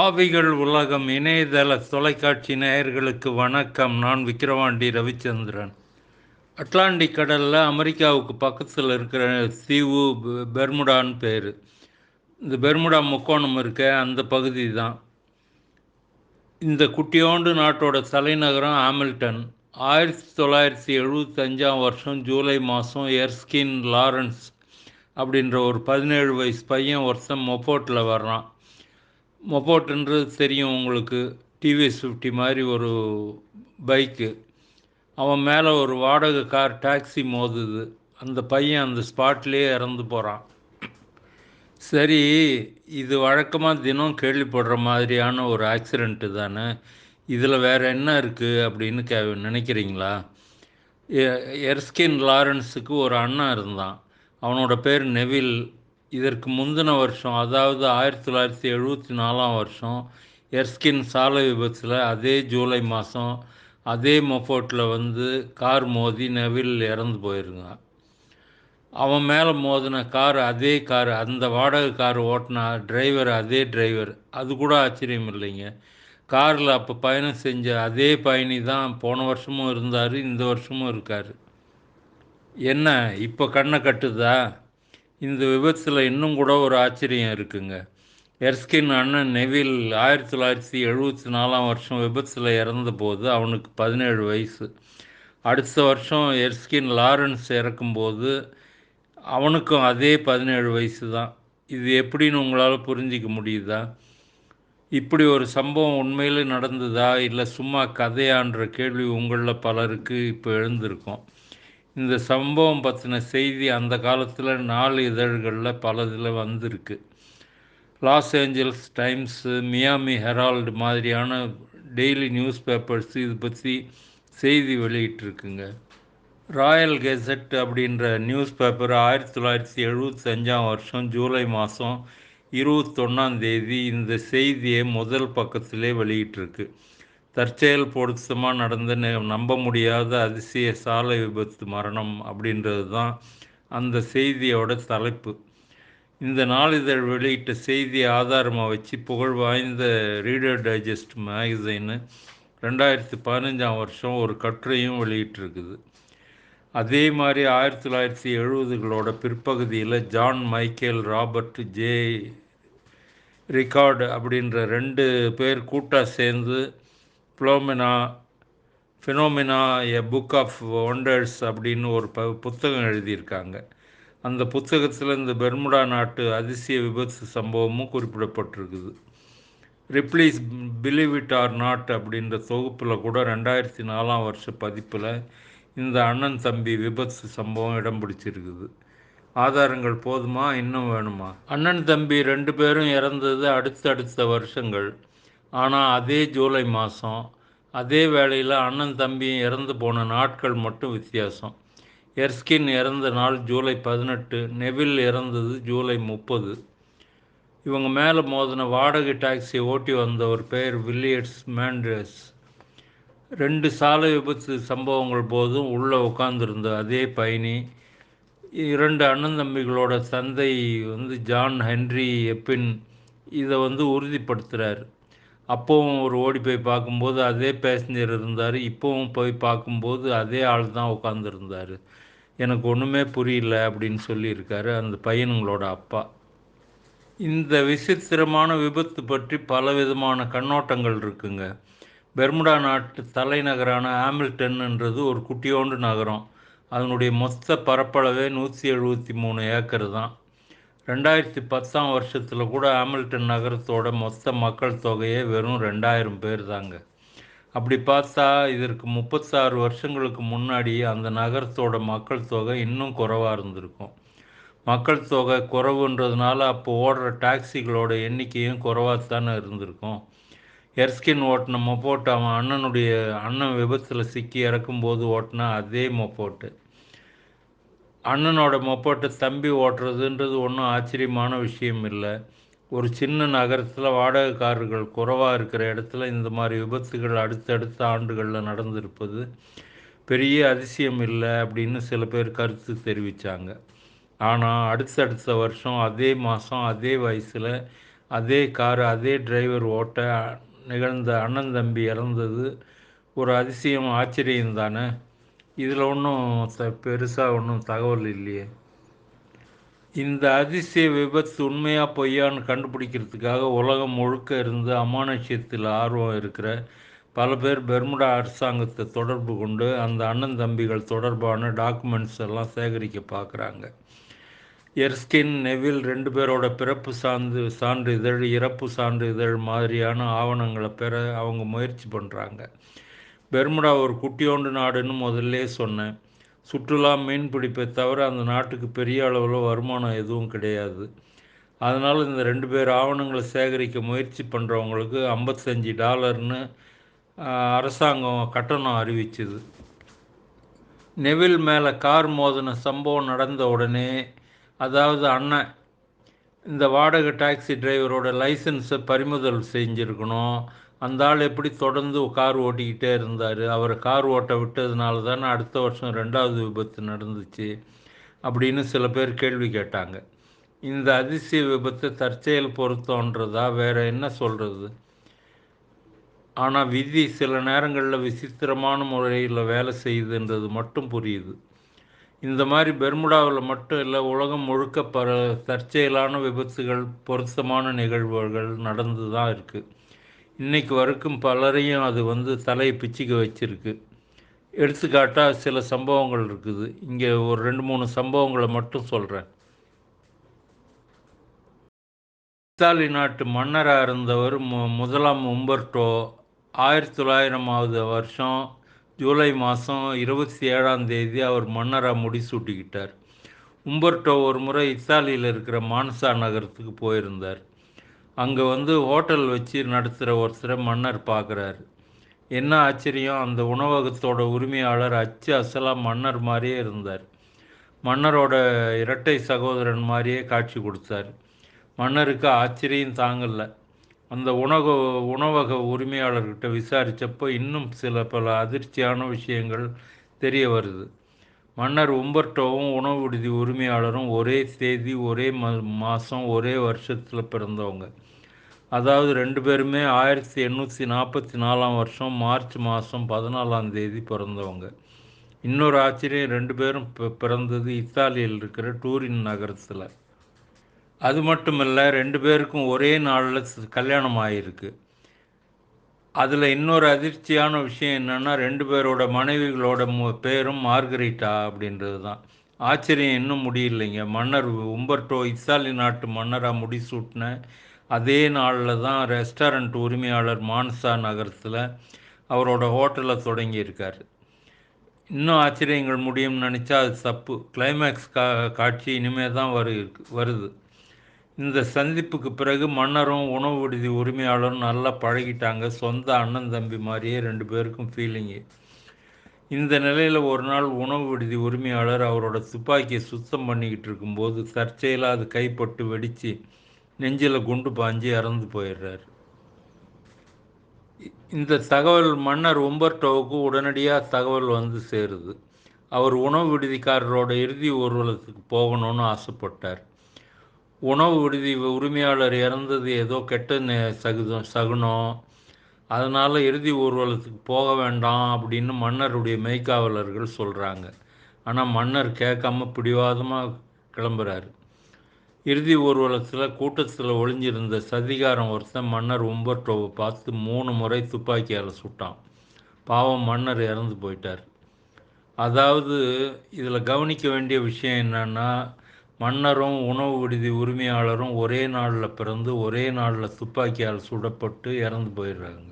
ஆவிகள் உலகம் இணையதள தொலைக்காட்சி நேயர்களுக்கு வணக்கம். நான் விக்கிரவாண்டி ரவிச்சந்திரன். அட்லாண்டிக் கடலில் அமெரிக்காவுக்கு பக்கத்தில் இருக்கிற தீவு பெர்முடான்னு பேர். இந்த பெர்முடா முக்கோணம் இருக்க அந்த பகுதி தான். இந்த குட்டியோண்டு நாட்டோட தலைநகரம் ஆமில்டன் ஆயிரத்தி தொள்ளாயிரத்தி எழுபத்தஞ்சாம் வருஷம் ஜூலை மாதம் எர்ஸ்கின் லாரன்ஸ் அப்படின்ற ஒரு பதினேழு வயசு பையன் வருஷம் மொப்போட்டில் வர்றான். மொபோட்டுன்றது தெரியும் உங்களுக்கு. டிவிஎஸ் ஃபிஃப்டி மாதிரி ஒரு பைக்கு. அவன் மேலே ஒரு வாடகை கார் டாக்ஸி மோதுது. அந்த பையன் அந்த ஸ்பாட்லேயே இறந்து போகிறான் சரி இது வழக்கமாக தினம் கேள்விப்படுற மாதிரியான ஒரு ஆக்சிடெண்ட்டு தானே. இதில் வேறு என்ன இருக்குது அப்படின்னு கே நினைக்கிறீங்களா? எ- எர்ஸ்கின் லாரன்ஸுக்கு ஒரு அண்ணன் இருந்தான். அவனோட பேர் நெவில். இதற்கு முந்தின வருஷம் அதாவது ஆயிரத்தி தொள்ளாயிரத்தி எழுபத்தி நாலாம் வருஷம் எர்ஸ்கின் சாலை விபத்தில் அதே ஜூலை மாதம் அதே மொஃபோட்டில் வந்து கார் மோதி நெவில் இறந்து போயிருங்க. அவன் மேலே மோதின கார் அதே கார் அந்த வாடகை கார் ஓட்டின டிரைவர் அதே டிரைவர். அது கூட ஆச்சரியம் இல்லைங்க. காரில் அப்போ பயணம் செஞ்ச அதே பயணி தான் போன வருஷமும் இருந்தார் இந்த வருஷமும் இருக்கார். என்ன இப்போ கண்ணை கட்டுதா? இந்த விபத்தில் இன்னும் கூட ஒரு ஆச்சரியம் இருக்குங்க. எர்ஸ்கின் அண்ணன் நெவில் ஆயிரத்தி தொள்ளாயிரத்தி எழுபத்தி நாலாம் வருஷம் விபத்தில் இறந்தபோது அவனுக்கு பதினேழு வயசு. அடுத்த வருஷம் எர்ஸ்கின் லாரன்ஸ் இறக்கும்போது அவனுக்கும் அதே பதினேழு வயசு தான். இது எப்படின்னு உங்களால் புரிஞ்சிக்க முடியுதா? இப்படி ஒரு சம்பவம் உண்மையில் நடந்ததா? இல்லை சும்மா கதையான்ற கேள்வி உங்களில் பலருக்கு இப்போ எழுந்திருக்கோம். இந்த சம்பவம் பற்றின செய்தி அந்த காலத்தில் நாலு இதழ்களில் பல இதில் வந்திருக்கு. Los Angeles Times Miami Herald மாதிரியான டெய்லி நியூஸ் பேப்பர்ஸ் இது பற்றி செய்தி வெளியிட்டிருக்குங்க. ராயல் கெசட் அப்படின்ற நியூஸ் பேப்பர் ஆயிரத்தி தொள்ளாயிரத்தி எழுபத்தஞ்சாம் வருஷம் ஜூலை மாதம் இருபத்தொன்னாம் தேதி இந்த செய்தியை முதல் பக்கத்திலே வெளியிட்டிருக்கு. தற்செயல் பொருத்தமாக நடந்த நெ- நம்ப முடியாத அதிசய சாலை விபத்து மரணம் அப்படின்றது தான் அந்த செய்தியோட தலைப்பு. இந்த நாளிதழ் வெளியிட்ட செய்தியை ஆதாரமாக வச்சு புகழ் வாய்ந்த ரீடர் டைஜஸ்ட் மேகசைனு ரெண்டாயிரத்தி பதினஞ்சாம் வருஷம் ஒரு கட்டுரையும் வெளியிட்டிருக்குது. அதே மாதிரி ஆயிரத்தி தொள்ளாயிரத்தி எழுபதுகளோட பிற்பகுதியில் John Michael Robert J. Rickard அப்படின்ற ரெண்டு பேர் கூட்டாக சேர்ந்து phenomena phenomena a book of wonders அப்படின்னு ஒரு ப புத்தகம் எழுதியிருக்காங்க. அந்த புத்தகத்தில் இந்த பெர்முடா நாட்டு அதிசய விபத்து சம்பவமும் குறிப்பிடப்பட்டிருக்குது. Ripley's Believe It or Not அப்படின்ற தொகுப்பில் கூட ரெண்டாயிரத்தி நாலாம் வருஷ பதிப்பில் இந்த அண்ணன் தம்பி விபத்து சம்பவம் இடம் பிடிச்சிருக்குது. ஆதாரங்கள் போதுமா? இன்னும் வேணுமா? அண்ணன் தம்பி ரெண்டு பேரும் இறந்தது அடுத்தடுத்த வருஷங்கள். ஆனால் அதே ஜூலை மாதம் அதே வேளையில் அண்ணன் தம்பியும் இறந்து போன நாட்கள் மட்டும் வித்தியாசம். எர்ஸ்கின் இறந்த நாள் ஜூலை பதினெட்டு நெவில் இறந்தது ஜூலை முப்பது. இவங்க மேலே மோதின வாடகை டாக்ஸி ஓட்டி வந்த ஒரு பெயர் வில்லியட்ஸ் மேண்ட்ரஸ். ரெண்டு சாலை விபத்து சம்பவங்கள் போதும் உள்ளே உட்காந்துருந்த அதே பயணி இரண்டு அண்ணன் தம்பிகளோட தந்தை வந்து ஜான் ஹென்ரி எப்பின் இதை வந்து உறுதிப்படுத்துகிறார் அப்போவும் ஒரு ஓடி போய் பார்க்கும்போது அதே பேசஞ்சர் இருந்தார். இப்போவும் போய் பார்க்கும்போது அதே ஆள் தான் உட்காந்துருந்தார் எனக்கு ஒன்றுமே புரியல அப்படின்னு சொல்லியிருக்காரு அந்த பையனுங்களோட அப்பா. இந்த விசித்திரமான விபத்து பற்றி பல விதமான கண்ணோட்டங்கள் இருக்குங்க. பெர்முடா நாட்டு தலைநகரான ஆமில்டன்ன்றது ஒரு குட்டியோண்டு நகரம். அதனுடைய மொத்த பரப்பளவே நூற்றி எழுபத்தி மூணு ஏக்கர் தான். ரெண்டாயிரத்தி பத்தாம் வருஷத்தில் கூட ஹாமில்டன் நகரத்தோட மொத்த மக்கள் தொகையே வெறும் ரெண்டாயிரம் பேர் தாங்க. அப்படி பார்த்தா இதற்கு முப்பத்தாறு வருஷங்களுக்கு முன்னாடி அந்த நகரத்தோட மக்கள் தொகை இன்னும் குறைவாக இருந்திருக்கும். மக்கள் தொகை குறைவுன்றதுனால அப்போ ஓடுற டாக்ஸிகளோட எண்ணிக்கையும் குறைவாக தானே இருந்திருக்கும். எர்ஸ்கின் ஓட்டின மொப்போட்டு அவன் அண்ணனுடைய அண்ணன் விபத்தில் சிக்கி இறக்கும்போது ஓட்டின அதே மொப்போட்டு அண்ணனோட மொப்போட்டை தம்பி ஓட்டுறதுன்றது ஒன்றும் ஆச்சரியமான விஷயம் இல்லை. ஒரு சின்ன நகரத்தில் வாடகைக்காரர்கள் குறைவாக இருக்கிற இடத்துல இந்த மாதிரி விபத்துகள் அடுத்தடுத்த ஆண்டுகளில் நடந்திருப்பது பெரிய அதிசயம் இல்லை அப்படின்னு சில பேர் கருத்து தெரிவித்தாங்க ஆனால் அடுத்தடுத்த வருஷம் அதே மாதம் அதே வயசில் அதே கார் அதே டிரைவர் ஓட்ட நிகழ்ந்த அண்ணன் தம்பி இறந்தது ஒரு அதிசயம் ஆச்சரியம் தானே? இதில் ஒன்றும் த பெருசாக ஒன்றும் தகவல் இல்லையே. இந்த அதிசய விபத்து உண்மையாக பொய்யான்னு கண்டுபிடிக்கிறதுக்காக உலகம் முழுக்க இருந்து அமானுஷ்யத்தில் ஆர்வம் இருக்கிற பல பேர் பெர்முடா அரசாங்கத்தை தொடர்பு கொண்டு அந்த அண்ணன் தம்பிகள் தொடர்பான டாக்குமெண்ட்ஸ் எல்லாம் சேகரிக்க பார்க்குறாங்க. எர்ஸ்கின் நெவில் ரெண்டு பேரோட பிறப்பு சான்று சான்றிதழ் இறப்பு சான்றிதழ் மாதிரியான ஆவணங்களை பெற அவங்க முயற்சி பண்ணுறாங்க பெர்முடா ஒரு குட்டியோண்டு நாடுன்னு முதல்ல சொன்னேன். சுற்றுலா மீன் பிடிப்பை தவிர அந்த நாட்டுக்கு பெரிய அளவில் வருமானம் எதுவும் கிடையாது. அதனால் இந்த ரெண்டு பேர் ஆவணங்களை சேகரிக்க முயற்சி பண்ணுறவங்களுக்கு ஐம்பத்தஞ்சு டாலர்னு அரசாங்கம் கட்டணம் அறிவிச்சுது. நெவில் மேலே கார் மோதின சம்பவம் நடந்த உடனே அதாவது அண்ணன் இந்த வாடகை டாக்ஸி டிரைவரோட லைசன்ஸை பறிமுதல் செஞ்சுருக்கணும். அந்த ஆள் எப்படி தொடர்ந்து கார் ஓட்டிக்கிட்டே இருந்தார். அவரை கார் ஓட்ட விட்டதுனால தானே அடுத்த வருஷம் ரெண்டாவது விபத்து நடந்துச்சு அப்படின்னு சில பேர் கேள்வி கேட்டாங்க. இந்த அதிசய விபத்து தற்செயல் பொருத்தன்றதா வேற என்ன சொல்கிறது ஆனால் விதி சில நேரங்களில் விசித்திரமான முறையில் வேலை செய்யுதுன்றது மட்டும் புரியுது. இந்த மாதிரி பெர்முடாவில் மட்டும் இல்லை உலகம் முழுக்க பல தற்செயலான விபத்துகள் பொருத்தமான நிகழ்வுகள் நடந்து தான் இருக்குது இன்றைக்கு வரைக்கும் பலரையும் அது வந்து தலையை பிச்சுக்க வச்சிருக்கு. எடுத்துக்காட்டாக சில சம்பவங்கள் இருக்குது. இங்கே ஒரு ரெண்டு மூணு சம்பவங்களை மட்டும் சொல்கிறேன் இத்தாலி நாட்டு மன்னராக இருந்தவர் மு முதலாம் உம்பர்டோ ஆயிரத்தி தொள்ளாயிரமாவது வருஷம் ஜூலை மாதம் இருபத்தி ஏழாம் தேதி அவர் மன்னராக முடிசூட்டிக்கிட்டார். உம்பர்டோ ஒரு முறை இத்தாலியில் இருக்கிற மான்சா நகரத்துக்கு போயிருந்தார். அங்கே வந்து ஹோட்டல் வச்சு நடத்துகிற ஒருத்தரை மன்னர் பார்க்குறாரு என்ன ஆச்சரியம் அந்த உணவகத்தோட உரிமையாளர் அச்சு அசலாக மன்னர் மாதிரியே இருந்தார். மன்னரோட இரட்டை சகோதரன் மாதிரியே காட்சி கொடுத்தார். மன்னருக்கு ஆச்சரியம் தாங்கலை. அந்த உணவ உணவக உரிமையாளர்கிட்ட விசாரித்தப்போ இன்னும் சில பல அதிர்ச்சியான விஷயங்கள் தெரிய வருது. மன்னர் உம்பர்டோவும் உணவு விடுதி உரிமையாளரும் ஒரே தேதி ஒரே ம மாதம் ஒரே வருஷத்தில் பிறந்தவங்க. அதாவது ரெண்டு பேருமே ஆயிரத்தி எண்ணூற்றி நாற்பத்தி நாலாம் வருஷம் மார்ச் மாதம் பதினாலாம் தேதி பிறந்தவங்க. இன்னொரு ஆச்சரியம் ரெண்டு பேரும் பிறந்தது இத்தாலியில் இருக்கிற டூரின் நகரத்தில். அது மட்டும் இல்லை ரெண்டு பேருக்கும் ஒரே நாளில் கல்யாணம் ஆகிருக்கு அதில் இன்னொரு அதிர்ச்சியான விஷயம் என்னென்னா ரெண்டு பேரோட மனைவிகளோட பேரும் மார்கரிட்டா அப்படின்றது தான் ஆச்சரியம் இன்னும் முடியலைங்க. மன்னர் உம்பர்டோ இத்தாலி நாட்டு மன்னராக முடிசூட்டின அதே நாளில் தான் ரெஸ்டாரண்ட் உரிமையாளர் மான்சா நகரத்தில் அவரோட ஹோட்டலை தொடங்கியிருக்கார். இன்னும் ஆச்சரியங்கள் முடியும்னு நினச்சா அது தப்பு கிளைமேக்ஸ் கா காட்சி இனிமேல் தான் வரு வருது. இந்த சந்திப்புக்கு பிறகு மன்னரும் உணவு விடுதி உரிமையாளரும் நல்லா பழகிட்டாங்க. சொந்த அண்ணன் தம்பி மாதிரியே ரெண்டு பேருக்கும் ஃபீலிங்கு இந்த நிலையில் ஒரு நாள் உணவு விடுதி உரிமையாளர் அவரோட துப்பாக்கியை சுத்தம் பண்ணிக்கிட்டு இருக்கும்போது சர்ச்சையில் அது கைப்பட்டு வெடித்து நெஞ்சில் குண்டு பாஞ்சு இறந்து போயிடுறார். இந்த தகவல் மன்னர் உம்பர்டோவுக்கு உடனடியாக தகவல் வந்து சேருது. அவர் உணவு விடுதிக்காரரோட இறுதி ஊர்வலத்துக்கு போகணும்னு ஆசைப்பட்டார். உணவு விடுதி உரிமையாளர் இறந்தது ஏதோ கெட்ட சகுதம் சகுனம் அதனால் இறுதி ஊர்வலத்துக்கு போக வேண்டாம் அப்படின்னு மன்னருடைய மெய்க்காவலர்கள் சொல்கிறாங்க ஆனால் மன்னர் கேட்காம பிடிவாதமாக கிளம்புறாரு. இறுதி ஊர்வலத்தில் கூட்டத்தில் ஒளிஞ்சிருந்த சதிகாரம் ஒருத்தன் மன்னர் உம்பர்டோவை பார்த்து மூணு முறை துப்பாக்கியால் சுட்டான். பாவம் மன்னர் இறந்து போயிட்டார். அதாவது இதில் கவனிக்க வேண்டிய விஷயம் என்னென்னா மன்னரும் உணவு விடுதி உரிமையாளரும் ஒரே நாளில் பிறந்து ஒரே நாளில் துப்பாக்கியால் சுடப்பட்டு இறந்து போயிடுறாங்க.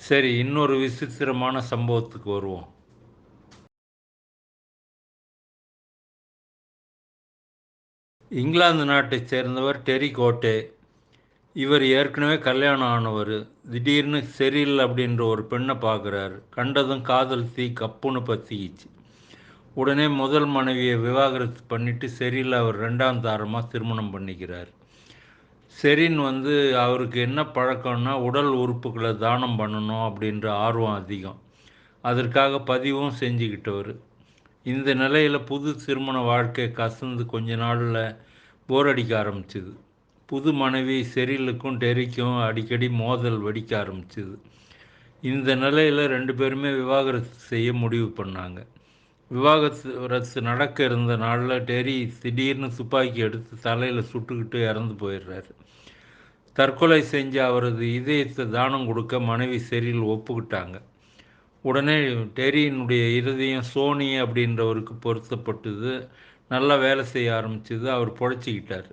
சரி இன்னொரு விசித்திரமான சம்பவத்துக்கு வருவோம். இங்கிலாந்து நாட்டை சேர்ந்தவர் டெரி கோட்டே. இவர் ஏற்கனவே கல்யாணம் ஆனவர். திடீர்னு செரில் அப்படின்ற ஒரு பெண்ணை பார்க்குறாரு. கண்டதும் காதல் தீ கப்புன்னு பற்றிக்கிச்சு உடனே முதல் மனைவியை விவாகரத்து பண்ணிட்டு செரியில் அவர் ரெண்டாம் தாரமாக திருமணம் பண்ணிக்கிறார். செரின் வந்து அவருக்கு என்ன பழக்கம்னா உடல் உறுப்புகளை தானம் பண்ணணும் அப்படின்ற ஆர்வம் அதிகம். அதற்காக பதிவும் செஞ்சுக்கிட்டவர். இந்த நிலையில் புது திருமண வாழ்க்கை கசந்து கொஞ்ச நாளில் போர் அடிக்க ஆரம்பிச்சுது. புது மனைவி செரிலுக்கும் டெரிக்கும் அடிக்கடி மோதல் வெடிக்க ஆரம்பிச்சுது. இந்த நிலையில் ரெண்டு பேருமே விவாகரத்து செய்ய முடிவு பண்ணாங்க. விவாகரத்து நடக்க இருந்த நாளில் டெரி திடீர்னு துப்பாக்கி எடுத்து தலையில் சுட்டுக்கிட்டு இறந்து போயிடுறாரு. தற்கொலை செஞ்ச அவரது இதயத்தை தானம் கொடுக்க மனைவி செரியில் ஒப்புக்கிட்டாங்க. உடனே டெரியினுடைய இருதயம் சோனி அப்படின்றவருக்கு பொருத்தப்பட்டது. நல்லா வேலை செய்ய ஆரம்பிச்சது அவர் பொழைச்சிக்கிட்டார்.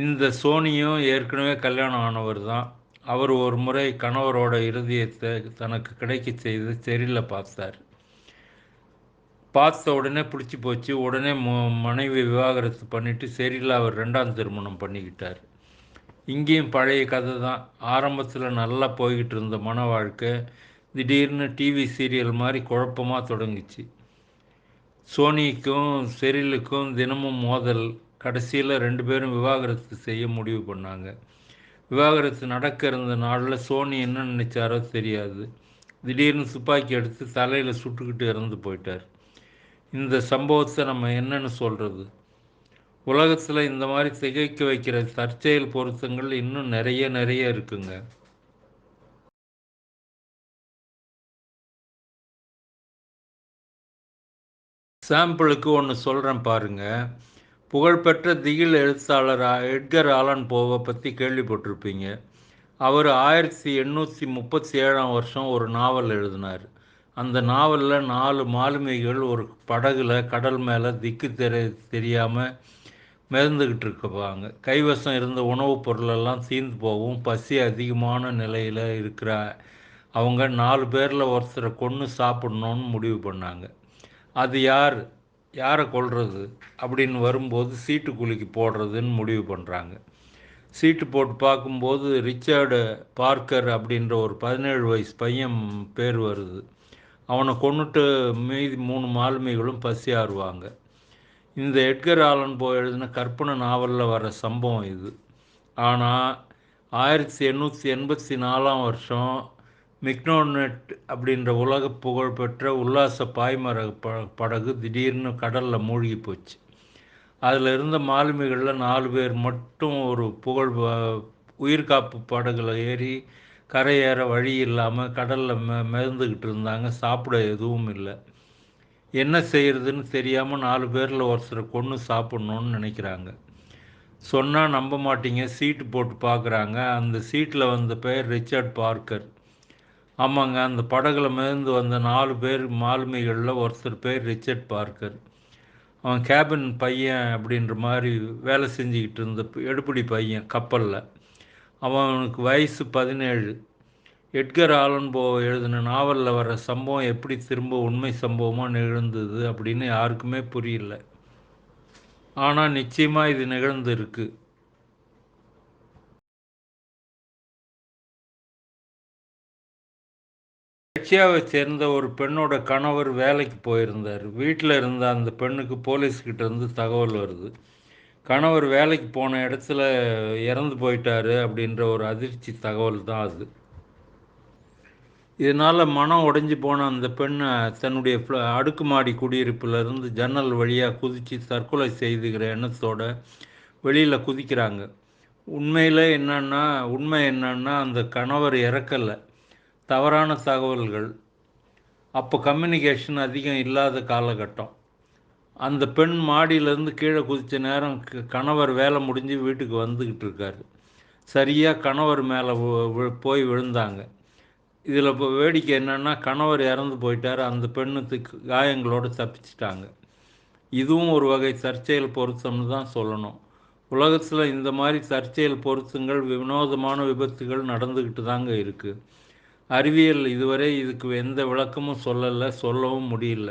இந்த சோனியும் ஏற்கனவே கல்யாணம் ஆனவர் தான். அவர் ஒரு முறை கணவரோட இருதயத்தை தனக்கு கிடைக்க செய்து செரியில் பார்த்தார். பார்த்த உடனே பிடிச்சி போச்சு. உடனே மனைவி விவாகரத்து பண்ணிவிட்டு செரியில் அவர் ரெண்டாம் திருமணம் பண்ணிக்கிட்டார். இங்கேயும் பழைய கதை தான். ஆரம்பத்தில் நல்லா போய்கிட்டு இருந்த மன வாழ்க்கை திடீர்னு டிவி சீரியல் மாதிரி குழப்பமாக தொடங்குச்சு. சோனிக்கும் செரிலுக்கும் தினமும் மோதல். கடைசியில் ரெண்டு பேரும் விவாகரத்து செய்ய முடிவு பண்ணாங்க. விவாகரத்து நடக்க இருந்த நாளில் சோனி என்ன நினைச்சாரோ தெரியாது. திடீர்னு துப்பாக்கி எடுத்து தலையில் சுட்டுக்கிட்டு இறந்து போயிட்டார். இந்த சம்பவத்தை நம்ம என்னன்னு சொல்கிறது உலகத்தில் இந்த மாதிரி திகைக்க வைக்கிற தற்செயல் பொருத்தங்கள் இன்னும் நிறைய நிறைய இருக்குங்க. சாம்பிளுக்கு ஒன்று சொல்கிறேன் பாருங்கள் புகழ்பெற்ற திகில் எழுத்தாளர் எட்கர் ஆலன் போவை பற்றி கேள்விப்பட்டிருப்பீங்க. அவர் ஆயிரத்தி எண்ணூற்றி முப்பத்தி ஏழாம் வருஷம் ஒரு நாவல் எழுதினார். அந்த நாவலில் நாலு மாலுமிகள் ஒரு படகுல கடல் மேலே திக்கு தெரிய தெரியாமல் மிதந்துக்கிட்டு இருப்பாங்க கைவசம் இருந்த உணவுப் பொருளெல்லாம் தீர்ந்து போகும் பசி அதிகமான நிலையில் இருக்கிற அவங்க நாலு பேரில் ஒருத்தரை கொன்று சாப்பிட்ணுன்னு முடிவு பண்ணாங்க. அது யார்? யாரை கொள்வது அப்படின்னு வரும்போது சீட்டு குலுக்கி போடுறதுன்னு முடிவு பண்ணுறாங்க சீட்டு போட்டு பார்க்கும்போது ரிச்சர்டு பார்க்கர் அப்படின்ற ஒரு பதினேழு வயசு பையன் பேர் வருது. அவனை கொண்டுட்டு மீதி மூணு மாலுமிகளும் பசி ஆறுவாங்க. இந்த எட்கர் ஆலன் போ எழுதின கற்பனை நாவலில் வர சம்பவம் இது. ஆனால் ஆயிரத்தி எண்ணூற்றி எண்பத்தி நாலாம் வருஷம் மிக்னோனெட் அப்படின்ற உலக புகழ்பெற்ற உல்லாச பாய்மர ப படகு திடீர்னு கடலில் மூழ்கி போச்சு. அதில் இருந்த மாலுமிகளில் நாலு பேர் மட்டும் ஒரு புகழ் உயிர்காப்பு படகுல ஏறி கரையேற வழி இல்லாமல் கடலில் மெ மிதந்துக்கிட்டு இருந்தாங்க. சாப்பிட எதுவும் இல்லை. என்ன செய்கிறதுன்னு தெரியாமல் நாலு பேரில் ஒருத்தரை கொன்று சாப்பிட்ணுன்னு நினைக்கிறாங்க. சொன்னால் நம்ப மாட்டீங்க. சீட்டு போட்டு பார்க்குறாங்க அந்த சீட்டில் வந்த பேர் ரிச்சர்ட் பார்க்கர். ஆமாங்க அந்த படகுல மிதந்து வந்த நாலு பேர் மாலுமிகளில் ஒருத்தர் பேர் ரிச்சர்ட் பார்க்கர். அவன் கேபின் பையன் அப்படின்ற மாதிரி வேலை செஞ்சுக்கிட்டு இருந்த எடுப்படி பையன் கப்பலில். அவனுக்கு வயசு பதினேழு. எட்கர் ஆலன்போ எழுதின நாவலில் வர சம்பவம் எப்படி திரும்ப உண்மை சம்பவமாக நிகழ்ந்தது அப்படின்னு யாருக்குமே புரியல. ஆனால் நிச்சயமாக இது நிகழ்ந்திருக்கு. ரஷ்யாவை சேர்ந்த ஒரு பெண்ணோட கணவர் வேலைக்கு போயிருந்தார். வீட்டில் இருந்த அந்த பெண்ணுக்கு போலீஸ்கிட்ட இருந்து தகவல் வருது. கணவர் வேலைக்கு போன இடத்துல இறந்து போயிட்டாரு அப்படின்ற ஒரு அதிர்ச்சி தகவல் தான் அது. இதனால் மனம் உடைஞ்சு போன அந்த பெண்ணை தன்னுடைய அடுக்குமாடி குடியிருப்பிலிருந்து ஜன்னல் வழியாக குதித்து தற்கொலை செய்துக்கிற எண்ணத்தோட வெளியில் குதிக்கிறாங்க. உண்மையில் என்னன்னா உண்மை என்னன்னா அந்த கணவர் இறக்கலை. தவறான தகவல்கள். அப்போ கம்யூனிகேஷன் அதிகம் இல்லாத காலகட்டம். அந்த பெண் மாடியிலேருந்து கீழே குதித்த நேரம் கணவர் வேலை முடிஞ்சு வீட்டுக்கு வந்துக்கிட்டு இருக்காரு. சரியாக கணவர் மேலே போய் விழுந்தாங்க. இதில் இப்போ வேடிக்கை என்னென்னா கணவர் இறந்து போயிட்டார். அந்த பெண்ணுக்கு காயங்களோடு தப்பிச்சிட்டாங்க. இதுவும் ஒரு வகை தற்செயல் பொருத்தம்னு தான் சொல்லணும். உலகத்தில் இந்த மாதிரி தற்செயல் பொருத்தங்கள் வினோதமான விபத்துகள் நடந்துக்கிட்டு தாங்க இருக்குது அறிவியல் இதுவரை இதுக்கு எந்த விளக்கமும் சொல்லலை சொல்லவும் முடியல.